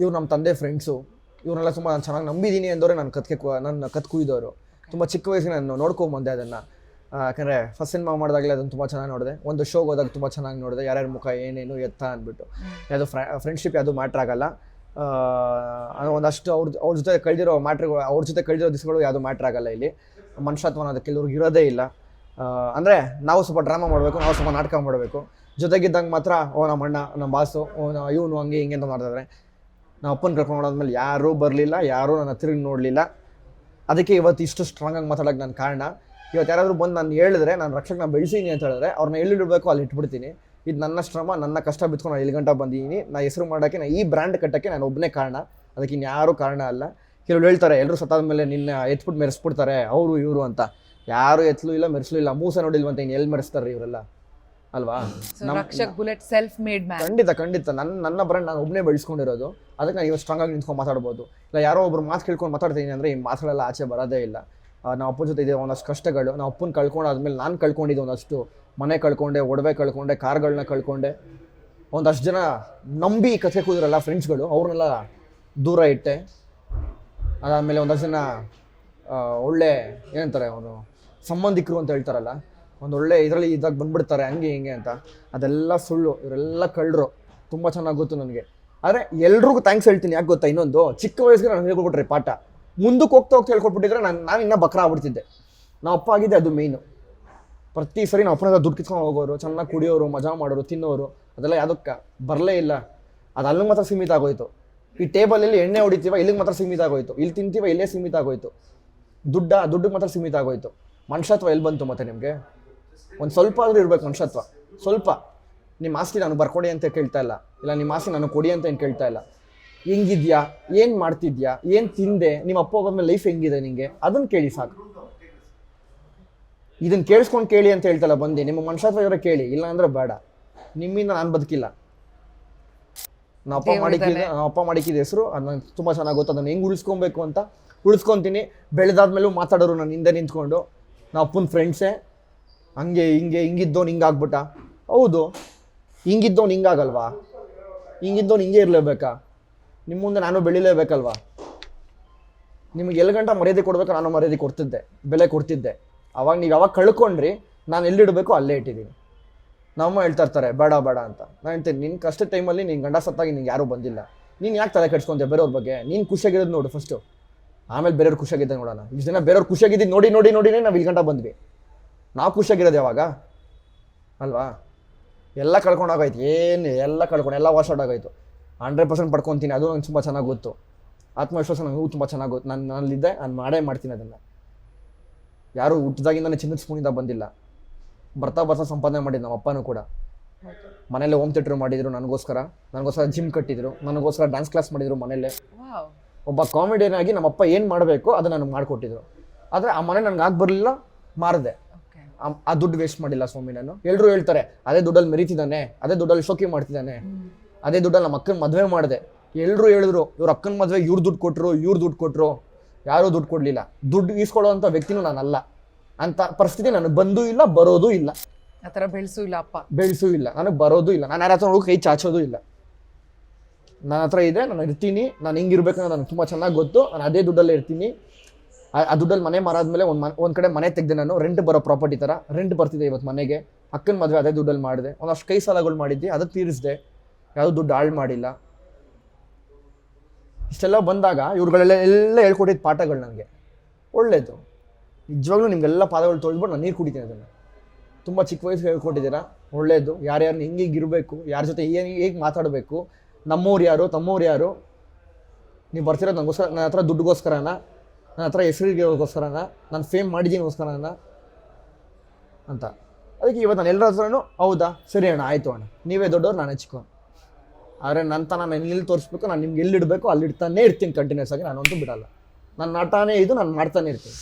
ಇವ್ರು ನಮ್ಮ ತಂದೆ ಫ್ರೆಂಡ್ಸು ಇವ್ರನ್ನೆಲ್ಲ ತುಂಬ ನಾನು ಚೆನ್ನಾಗಿ ನಂಬಿದ್ದೀನಿ ಅಂದವರೇ ನಾನು ಕತ್ಕೆ ನನ್ನ ಕತ್ ಕುಯ್ದವರು. ತುಂಬ ಚಿಕ್ಕ ವಯಸ್ಸಿಗೆ ನಾನು ನೋಡ್ಕೊಂಬಂದೆ ಅದನ್ನು. ಯಾಕಂದರೆ ಫಸ್ಟ್ ಸಿನಿಮಾ ಮಾಡಿದಾಗಲೇ ಅದನ್ನು ತುಂಬ ಚೆನ್ನಾಗಿ ನೋಡಿದೆ. ಒಂದು ಶೋಗೆ ಹೋದಾಗ ತುಂಬ ಚೆನ್ನಾಗಿ ನೋಡಿದೆ. ಯಾರ್ಯಾರ ಮುಖ ಏನೇನು ಎತ್ತ ಅಂದ್ಬಿಟ್ಟು ಯಾವುದು ಫ್ರೆಂಡ್ಶಿಪ್ ಯಾವುದು ಮ್ಯಾಟ್ರ್ ಆಗಲ್ಲ. ಒಂದಷ್ಟು ಅವ್ರ ಅವ್ರ ಜೊತೆ ಕಳೆದಿರೋ ಮ್ಯಾಟ್ರ್ಗಳು ಅವ್ರ ಜೊತೆ ಕಳೆದಿರೋ ದಿವಸಗಳು ಯಾವುದು ಮ್ಯಾಟ್ರ್ ಆಗಲ್ಲ ಇಲ್ಲಿ. ಮನುಷ್ಯತ್ವ ಅನ್ನೋದು ಕೆಲವ್ರಿಗೆ ಇರೋದೇ ಇಲ್ಲ. ಅಂದರೆ ನಾವು ಸ್ವಲ್ಪ ಡ್ರಾಮಾ ಮಾಡಬೇಕು ನಾವು ಸ್ವಲ್ಪ ನಾಟಕ ಮಾಡಬೇಕು. ಜೊತೆಗಿದ್ದಂಗೆ ಮಾತ್ರ ಓ ನಮ್ಮ ಅಣ್ಣ ನಮ್ಮ ಬಾಸು ಓ ಇವನು ಹಂಗೆ ಹಿಂಗೆ ಅಂತ ಮಾಡ್ತಿದ್ದಾರೆ ನಮ್ಮ ಅಪ್ಪನ ಕರ್ಕೊಂಡು ಹೋದ್ಮೇಲೆ ಯಾರೂ ಬರಲಿಲ್ಲ ಯಾರೂ ನನ್ನ ತಿರುಗಿ ನೋಡಲಿಲ್ಲ. ಅದಕ್ಕೆ ಇವತ್ತು ಇಷ್ಟು ಸ್ಟ್ರಾಂಗಾಗಿ ಮಾತಾಡೋಕೆ ನನ್ನ ಕಾರಣ. ಇವತ್ತು ಯಾರಾದರೂ ಬಂದು ನಾನು ಹೇಳಿದ್ರೆ ನಾನು ರಕ್ಷಕನ ಬೆಳೆಸೀನಿ ಅಂತ ಹೇಳಿದ್ರೆ ಅವ್ರನ್ನ ಎಲ್ಲಿಡಬೇಕು ಅಲ್ಲಿ ಇಟ್ಬಿಡ್ತೀನಿ. ಇದು ನನ್ನ ಶ್ರಮ ನನ್ನ ಕಷ್ಟ ಬಿತ್ಕೊಂಡು ನಾನು ಇಲ್ಲಿ ಗಂಟ ಬಂದಿದ್ದೀನಿ ನಾ ಹೆಸರು ಮಾಡೋಕ್ಕೆ ನಾನು ಈ ಬ್ರ್ಯಾಂಡ್ ಕಟ್ಟೋಕ್ಕೆ ನಾನು ಒಬ್ಬನೇ ಕಾರಣ. ಅದಕ್ಕೆ ಇನ್ಯಾರೂ ಕಾರಣ ಅಲ್ಲ. ಕೆಲವರು ಹೇಳ್ತಾರೆ ಎಲ್ಲರೂ ಸತ್ತಾದ ಮೇಲೆ ನಿನ್ನ ಎತ್ಬಿಟ್ಟು ಮೆರೆಸ್ಬಿಡ್ತಾರೆ. ಅವರು ಇವರು ಅಂತ. ಯಾರು ಎತ್ತಲು ಇಲ್ಲ ಮೆರೆಸಲು ಇಲ್ಲ ಮೂಸ ನೋಡಿಲ್ವಂತ ಇನ್ನು ಎಲ್ಲಿ ಮೆರೆಸ್ತಾರೆ ಇವರೆಲ್ಲ? ಅಲ್ವಾ? ಬುಲೆಟ್ ಸೆಲ್ಫ್ ಮೇಡ್ ಖಂಡಿತ ಖಂಡಿತ. ನನ್ನ ನನ್ನ ಬ್ರ್ಯಾಂಡ್ ನಾನು ಒಬ್ಬನೇ ಬೆಳೆಸ್ಕೊಂಡಿರೋದು. ಅದಕ್ಕೆ ನಾನು ಇವತ್ತು ಸ್ಟ್ರಾಂಗ್ ಆಗಿ ನಿಂತ್ಕೊಂಡು ಮಾತಾಡ್ಬೋದು. ಇಲ್ಲ, ಯಾರೋ ಒಬ್ರು ಮಾತು ಕೇಳ್ಕೊಂಡು ಮಾತಾಡ್ತೀನಿ ಅಂದರೆ ಈ ಮಾತುಗಳೆಲ್ಲ ಆಚೆ ಬರೋದೇ ಇಲ್ಲ. ನಾವು ಅಪ್ಪನ ಜೊತೆ ಇದೆ ಒಂದಷ್ಟು ಕಷ್ಟಗಳು. ನಾವು ಅಪ್ಪನ ಕಳ್ಕೊಂಡು ಕಳ್ಕೊಂಡಾದ್ಮೇಲೆ ನಾನು ಕಳ್ಕೊಂಡಿದ್ದೆ ಒಂದಷ್ಟು. ಮನೆ ಕಳ್ಕೊಂಡೆ, ಒಡವೆ ಕಳ್ಕೊಂಡೆ, ಕಾರ್ಗಳನ್ನ ಕಳ್ಕೊಂಡೆ. ಒಂದಷ್ಟು ಜನ ನಂಬಿ ಕಥೆ ಕೂದ್ರಲ್ಲ ಫ್ರೆಂಡ್ಸ್ಗಳು ಅವ್ರನ್ನೆಲ್ಲ ದೂರ ಇಟ್ಟೆ. ಅದಾದಮೇಲೆ ಒಂದಷ್ಟು ಜನ ಒಳ್ಳೆ ಏನಂತಾರೆ ಅವನು ಸಂಬಂಧಿಕರು ಅಂತ ಹೇಳ್ತಾರಲ್ಲ, ಒಂದು ಒಳ್ಳೆ ಇದರಲ್ಲಿ ಇದಾಗ ಬಂದ್ಬಿಡ್ತಾರೆ, ಹಂಗೆ ಹಿಂಗೆ ಅಂತ. ಅದೆಲ್ಲ ಸುಳ್ಳು. ಇವರೆಲ್ಲ ಕಳ್ಳರು. ತುಂಬ ಚೆನ್ನಾಗಿ ಗೊತ್ತು ನನಗೆ. ಆದರೆ ಎಲ್ರಿಗೂ ಥ್ಯಾಂಕ್ಸ್ ಹೇಳ್ತೀನಿ. ಯಾಕೆ ಗೊತ್ತಾ ಇನ್ನೊಂದು? ಚಿಕ್ಕ ವಯಸ್ಸಿಗೆ ನಾನು ಹೇಳ್ಕೊಟ್ರಿ ಪಾಠ. ಮುಂದಕ್ಕೆ ಹೋಗ್ತಾ ಹೋಗ್ತಾ ಹೇಳ್ಕೊಟ್ಬಿಟ್ಟಿದ್ರೆ ನಾನು ನಾನು ಇನ್ನೂ ಬಕ್ರ ಆಗ್ಬಿಡ್ತಿದ್ದೆ. ನಾವು ಅಪ್ಪ ಆಗಿದ್ದೆ ಅದು ಮೇಯ್ನು ಪ್ರತಿ ಸರಿ ನಾವು ಅಪ್ಪನ ದುಡ್ಡು ಕಿತ್ಕೊಂಡು ಹೋಗೋರು, ಚೆನ್ನಾಗಿ ಕುಡಿಯೋರು, ಮಜಾ ಮಾಡೋರು, ತಿನ್ನೋರು, ಅದೆಲ್ಲ ಯಾವುದಕ್ಕೆ? ಬರಲೇ ಇಲ್ಲ. ಅದು ಅಲ್ಲಿಗೆ ಮಾತ್ರ ಸೀಮಿತ ಆಗೋಯ್ತು. ಈ ಟೇಬಲಲ್ಲಿ ಎಣ್ಣೆ ಹೊಡಿತೀವ, ಇಲ್ಲಿಗೆ ಮಾತ್ರ ಸೀಮಿತ ಆಗೋಯ್ತು. ಇಲ್ಲಿ ತಿಂತೀವ, ಇಲ್ಲೇ ಸೀಮಿತ ಆಗೋಯ್ತು. ದುಡ್ಡ, ದುಡ್ಡಿಗೆ ಮಾತ್ರ ಸೀಮಿತ ಆಗೋಯ್ತು. ಮನುಷ್ಯತ್ವ ಎಲ್ಲಿ ಬಂತು ಮತ್ತೆ ನಿಮಗೆ? ಒಂದು ಸ್ವಲ್ಪ ಆದರೂ ಇರ್ಬೇಕು ಮನುಷ್ಯತ್ವ. ಸ್ವಲ್ಪ. ನಿಮ್ಮ ಆಸ್ತಿ ನಾನು ಬರ್ಕೊಡಿ ಅಂತ ಕೇಳ್ತಾ ಇಲ್ಲ. ಇಲ್ಲ ನಿಮ್ಮ ಆಸೆ ನಾನು ಕೊಡಿ ಅಂತ ಏನು ಕೇಳ್ತಾ ಇಲ್ಲ. ಹೆಂಗಿದ್ಯಾ? ಏನು ಮಾಡ್ತಿದ್ಯಾ? ಏನು ತಿಂದೆ? ನಿಮ್ಮ ಅಪ್ಪ ಹೋಗೋದ್ಮೇಲೆ ಲೈಫ್ ಹೆಂಗಿದೆ ನಿಂಗೆ? ಅದನ್ನು ಕೇಳಿ ಸಾಕು. ಇದನ್ನು ಕೇಳಿಸ್ಕೊಂಡು ಕೇಳಿ ಅಂತ ಹೇಳ್ತಲ್ಲ ಬಂದು. ನಿಮ್ಮ ಮನುಷ್ಯತ್ವ ಇವರ ಕೇಳಿ. ಇಲ್ಲ ಅಂದ್ರೆ ಬೇಡ. ನಿಮ್ಮಿಂದ ನಾನು ಬದುಕಿಲ್ಲ. ನಮ್ಮ ಅಪ್ಪ ಮಾಡಿಕ್ಕಿದ ನಮ್ಮ ಅಪ್ಪ ಮಾಡಿಕ್ಕಿದ ಹೆಸರು ಅದು ನಂಗೆ ತುಂಬ ಚೆನ್ನಾಗಿ ಗೊತ್ತು. ಅದನ್ನು ಹೆಂಗೆ ಉಳಿಸ್ಕೊಬೇಕು ಅಂತ ಉಳಿಸ್ಕೊತೀನಿ. ಬೆಳೆದಾದ್ಮೇಲೂ ಮಾತಾಡೋರು ನಾನು ಹಿಂದೆ ನಿಂತ್ಕೊಂಡು. ನಾ ಅಪ್ಪನ ಫ್ರೆಂಡ್ಸೇ ಹಂಗೆ ಹಿಂಗೆ ಹಿಂಗಿದ್ದೋನು ಹಿಂಗಾಗ್ಬಿಟ್ಟ ಹೌದು. ಹಿಂಗಿದ್ದೋನು ಹಿಂಗಾಗಲ್ವಾ ಹಿಂಗಿದ್ದೋನು ಹಿಂಗೆ ಇರಲೇಬೇಕಾ? ನಿಮ್ಮ ಮುಂದೆ ನಾನು ಬೆಳಿಲೇಬೇಕಲ್ವಾ? ನಿಮ್ಗೆ ಎಲ್ಲಿ ಗಂಟ ಮರ್ಯಾದೆ ಕೊಡಬೇಕು, ನಾನು ಮರ್ಯಾದೆ ಕೊಡ್ತಿದ್ದೆ, ಬೆಲೆ ಕೊಡ್ತಿದ್ದೆ. ಅವಾಗ ನೀವು ಯಾವಾಗ ಕಳ್ಕೊಂಡ್ರಿ, ನಾನು ಎಲ್ಲಿಡಬೇಕು ಅಲ್ಲೇ ಇಟ್ಟಿದ್ದೀನಿ ನಮ್ಮ ಹೇಳ್ತಾ ಇರ್ತಾರೆ, ಬೇಡ ಬೇಡ ಅಂತ. ನಾನು ಹೇಳ್ತೀನಿ ನಿನ್ನ ಕಷ್ಟ ಟೈಮಲ್ಲಿ ನಿನ್ನ ಗಂಡ ಸತ್ತಾಗಿ ನಿಂಗೆ ಯಾರೂ ಬಂದಿಲ್ಲ. ನೀನು ಯಾಕೆ ತಲೆ ಕೆಡ್ಸ್ಕೊಂತೆ ಬೇರೆಯವ್ರ ಬಗ್ಗೆ? ನೀನು ಖುಷಿಯಾಗಿರೋದು ನೋಡು ಫಸ್ಟು ಆಮೇಲೆ ಬೇರೆಯವ್ರು ಖುಷಿಯಾಗಿದ್ದೆ ನೋಡೋಣ. ಇಷ್ಟು ಜನ ಬೇರೆಯವ್ರು ಖುಷಿಯಾಗಿದ್ದೀನಿ ನೋಡಿ ನೋಡಿ ನೋಡಿನೇ ನಾವು ಇಲ್ಲಿ ಗಂಟ ಬಂದ್ವಿ. ನಾವು ಖುಷಿಯಾಗಿರೋದು ಯಾವಾಗ? ಅಲ್ವಾ? ಎಲ್ಲ ಕಳ್ಕೊಂಡಾಗೋಯ್ತು ಏನು ಎಲ್ಲ ಕಳ್ಕೊಂಡು ಎಲ್ಲ ವಾಶ್ ಔಟ್ ಆಗೋಯ್ತು. ಹಂಡ್ರೆಡ್ ಪರ್ಸೆಂಟ್ ಪಡ್ಕೊತೀನಿ ಅದು ನಂಗೆ ತುಂಬ ಚೆನ್ನಾಗಿ ಗೊತ್ತು. ಆತ್ಮವಿಶ್ವಾಸ ನನಗೂ ತುಂಬ ಚೆನ್ನಾಗಿ ಗೊತ್ತು. ನಾನು ನನ್ನಲ್ಲಿದ್ದೆ ನಾನು ಮಾಡೇ ಮಾಡ್ತೀನಿ ಅದನ್ನು. ಯಾರು ಹುಟ್ಟಿದಾಗಿಂದನೇ ಚಿನ್ನದ ಸ್ಪೂನಿಂದ ಬಂದಿಲ್ಲ. ಬರ್ತಾ ಬರ್ತಾ ಸಂಪಾದನೆ ಮಾಡಿದ್ದು ನಮ್ಮ ಅಪ್ಪನೂ ಕೂಡ. ಮನೇಲೆ ಹೋಮ್ ಥಿಯೇಟ್ರ್ ಮಾಡಿದ್ರು ನನಗೋಸ್ಕರ. ನನಗೋಸ್ಕರ ಜಿಮ್ ಕಟ್ಟಿದ್ರು. ನನಗೋಸ್ಕರ ಡ್ಯಾನ್ಸ್ ಕ್ಲಾಸ್ ಮಾಡಿದ್ರು ಮನೇಲೆ ಒಬ್ಬ ಕಾಮಿಡಿಯನ್ ಆಗಿ ನಮ್ಮಪ್ಪ ಏನು ಮಾಡಬೇಕು ಅದನ್ನು ನನಗೆ ಮಾಡಿಕೊಟ್ಟಿದ್ರು. ಆದರೆ ಆ ಮನೆ ನನಗೆ ಆಗಿ ಬರಲಿಲ್ಲ ಮಾರಿದೆ. ಆ- ದುಡ್ಡು ವೇಸ್ಟ್ ಮಾಡಿಲ್ಲ ಸ್ವಾಮಿ ನಾನು. ಎಲ್ಲರೂ ಹೇಳ್ತಾರೆ ಅದೇ ದುಡ್ಡಲ್ಲಿ ಮೆರಿತಿದ್ದಾನೆ ಅದೇ ದುಡ್ಡಲ್ಲಿ ಶೋಕಿ ಮಾಡ್ತಿದ್ದಾನೆ ಅದೇ ದುಡ್ಡಲ್ಲಿ ನಮ್ಮ ಅಕ್ಕನ ಮದುವೆ ಮಾಡಿದೆ. ಎಲ್ಲರೂ ಹೇಳಿದ್ರು ಇವ್ರ ಅಕ್ಕನ ಮದುವೆ ಇವ್ರು ದುಡ್ಡು ಕೊಟ್ಟರು ಇವ್ರು ದುಡ್ಡು ಕೊಟ್ಟರು ಯಾರೂ ದುಡ್ಡು ಕೊಡಲಿಲ್ಲ. ದುಡ್ಡು ಈಸ್ಕೊಳ್ಳೋವಂಥ ವ್ಯಕ್ತಿನೂ ನಾನಲ್ಲ. ಅಂತ ಪರಿಸ್ಥಿತಿ ನನಗೆ ಬಂದೂ ಇಲ್ಲ ಬರೋದೂ ಇಲ್ಲ. ಆ ಥರ ಬೆಳೆಸೂ ಇಲ್ಲ ಅಪ್ಪ. ಬೆಳೆಸೂ ಇಲ್ಲ ನನಗೆ ಬರೋದು ಇಲ್ಲ. ನಾನು ಯಾರ ಹತ್ರ ಹೋಗಿ ಕೈ ಚಾಚೋದು ಇಲ್ಲ. ನನ್ನ ಹತ್ರ ಇದೆ ನಾನು ಇರ್ತೀನಿ ನಾನು ಹಿಂಗಿರ್ಬೇಕು ನನಗೆ ತುಂಬ ಚೆನ್ನಾಗಿ ಗೊತ್ತು ನಾನು ಅದೇ ದುಡ್ಡಲ್ಲೇ ಇರ್ತೀನಿ. ಆ ದುಡ್ಡಲ್ಲಿ ಮನೆ ಮಾರಾದ್ಮೇಲೆ ಒಂದು ಮನೆ ಒಂದು ಕಡೆ ಮನೆ ತೆಗೆದೆ ನಾನು ರೆಂಟ್ ಬರೋ ಪ್ರಾಪರ್ಟಿ ಥರ ರೆಂಟ್ ಬರ್ತಿದೆ ಇವತ್ತು ಮನೆಗೆ. ಅಕ್ಕನ ಮದುವೆ ಅದೇ ದುಡ್ಡಲ್ಲಿ ಮಾಡಿದೆ. ಒಂದಷ್ಟು ಕೈ ಸಾಲಗಳು ಮಾಡಿದ್ದೆ ಅದು ತೀರಿಸಿದೆ. ಯಾವುದೂ ದುಡ್ಡು ಹಾಳು ಮಾಡಿಲ್ಲ. ಇಷ್ಟೆಲ್ಲ ಬಂದಾಗ ಇವ್ರುಗಳೆಲ್ಲ ಎಲ್ಲ ಹೇಳ್ಕೊಟ್ಟಿದ್ದ ಪಾಠಗಳು ನನಗೆ. ಒಳ್ಳೇದು. ನಿಜವಾಗ್ಲೂ ನಿಮಗೆಲ್ಲ ಪಾದಗಳು ತೊಳೆದ್ಬಿಟ್ಟು ನಾನು ನೀರು ಕುಡಿತೀನಿ ಅದನ್ನು. ತುಂಬ ಚಿಕ್ಕ ವಯಸ್ಸು ಹೇಳ್ಕೊಟ್ಟಿದ್ದೀರಾ? ಒಳ್ಳೇದು. ಹಿಂಗೆ ಹಿಂಗೆ ಇರಬೇಕು, ಯಾರ ಜೊತೆ ಏನು ಹೇಗೆ ಮಾತಾಡಬೇಕು ನಮ್ಮವ್ರು ಯಾರು ತಮ್ಮವ್ರು ಯಾರು? ನೀವು ಬರ್ತಿರೋದು ನನಗೋಸ್ಕರ ನನ್ನ ಹತ್ರ ದುಡ್ಡುಗೋಸ್ಕರನ? ನನ್ನ ಹತ್ರ ಹೆಸರಿಗೋಸ್ಕರನ, ನಾನು ಫೇಮ್ ಮಾಡಿದ್ದೀನಿಗೋಸ್ಕರನ ಅಂತ. ಅದಕ್ಕೆ ಇವತ್ತು ನಾನು ಎಲ್ಲರ ಹತ್ರನೂ, ಹೌದಾ? ಸರಿ ಅಣ್ಣ, ಆಯಿತು ಅಣ್ಣ. ನೀವೇ ದೊಡ್ಡವ್ರು, ನಾನು ಚಿಕ್ಕವನು ಆದರೆ ನನ್ನ ತನ ನಾನು ಎಲ್ಲಿ ತೋರಿಸ್ಬೇಕು, ನಾನು ನಿಮ್ಗೆ ಎಲ್ಲಿಡಬೇಕು ಅಲ್ಲಿ ಇಡ್ತಾನೆ ಇರ್ತೀನಿ ಕಂಟಿನ್ಯೂಸ್ ಆಗಿ. ನಾನು ನಾನಂತೂ ಬಿಡಲ್ಲ. ನನ್ನ ನಟಾನೇ ಇದು, ನಾನು ಮಾಡ್ತಾನೆ ಇರ್ತೀನಿ.